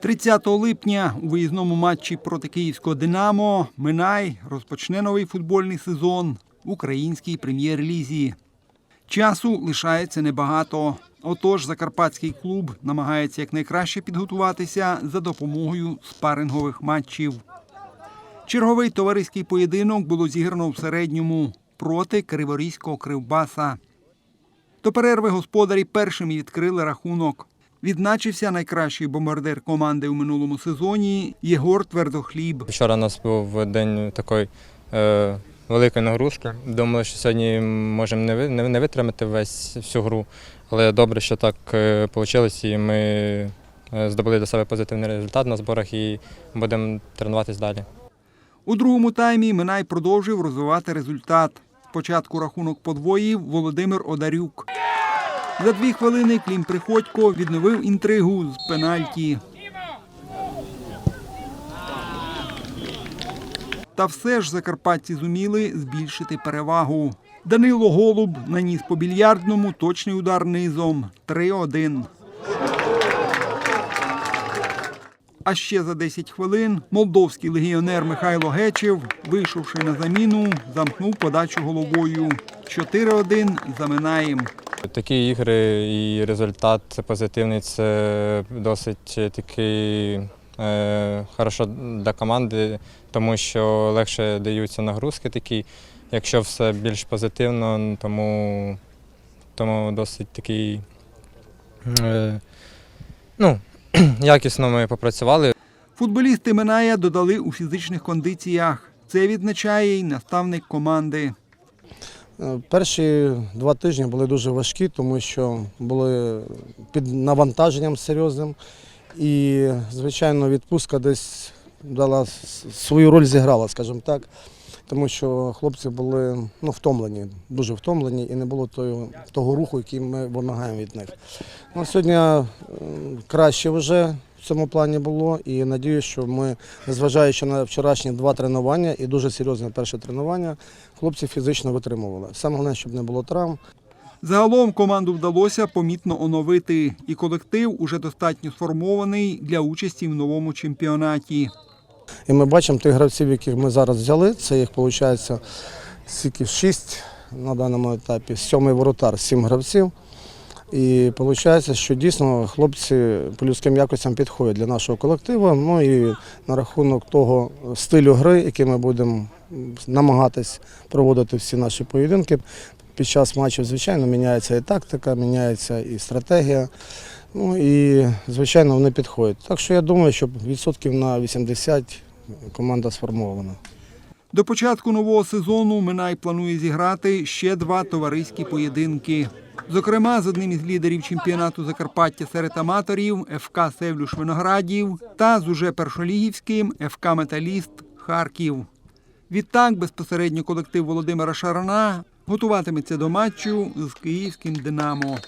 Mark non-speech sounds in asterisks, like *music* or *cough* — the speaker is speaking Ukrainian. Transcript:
30 липня у виїзному матчі проти київського Динамо Минай розпочне новий футбольний сезон в українській прем'єр-лізі. Часу лишається небагато. Отож, закарпатський клуб намагається якнайкраще підготуватися за допомогою спарингових матчів. Черговий товариський поєдинок було зіграно в середньому проти Криворізького кривбаса. До перерви господарі першими відкрили рахунок. Відзначився найкращий бомбардир команди у минулому сезоні Єгор Твердохліб. Вчора у нас був день такої е, великої нагрузки. Думали, що сьогодні можемо не, не, не витримати весь всю гру, але добре, що так е, вийшло, і ми е, здобули до себе позитивний результат на зборах і будемо тренуватись далі. У другому таймі Минай продовжив розвивати результат. Спочатку рахунок подвоїв Володимир Одарюк. За дві хвилини Клім Приходько відновив інтригу з пенальті. Та все ж закарпатці зуміли збільшити перевагу. Данило Голуб наніс по більярдному точний удар низом 3-1. А ще за 10 хвилин молдовський легіонер Михайло Гечев, вийшовши на заміну, замкнув подачу головою. 4-1 заминаєм. Такі ігри і результат позитивний це досить такий е, хорошо для команди, тому що легше даються нагрузки такі. Якщо все більш позитивно, тому, тому досить такий. Е, ну, *clears throat* якісно ми попрацювали. Футболісти Миная додали у фізичних кондиціях. Це відзначає й наставник команди. Е, Перші два тижні були дуже важкі, тому що були під навантаженням серйозним. І, звичайно, відпустка десь дала свою роль зіграла, скажімо так. Тому що хлопці були ну, втомлені, дуже втомлені, і не було того, того руху, який ми вимагаємо від них. Ну, сьогодні краще вже в цьому плані було, і надіюсь, що ми, незважаючи на вчорашні два тренування і дуже серйозне перше тренування, хлопці фізично витримували. Саме головне, щоб не було травм. Загалом команду вдалося помітно оновити, і колектив уже достатньо сформований для участі в новому чемпіонаті. І ми бачимо тих гравців, яких ми зараз взяли. Це їх виходить скільки шість на даному етапі, сьомий воротар, сім гравців. І виходить, що дійсно хлопці по людським якостям підходять для нашого колективу. Ну і на рахунок того стилю гри, який ми будемо намагатись проводити всі наші поєдинки. Під час матчів, звичайно, міняється і тактика, міняється і стратегія. Ну і, звичайно, вони підходять. Так що я думаю, що відсотків на 80 команда сформована. До початку нового сезону Минай планує зіграти ще два товариські поєдинки. Зокрема, з одним із лідерів чемпіонату Закарпаття серед аматорів ФК Севлюш Виноградів та з уже першолігівським ФК Металіст Харків. Відтак, безпосередньо колектив Володимира Шарана готуватиметься до матчу з київським Динамо.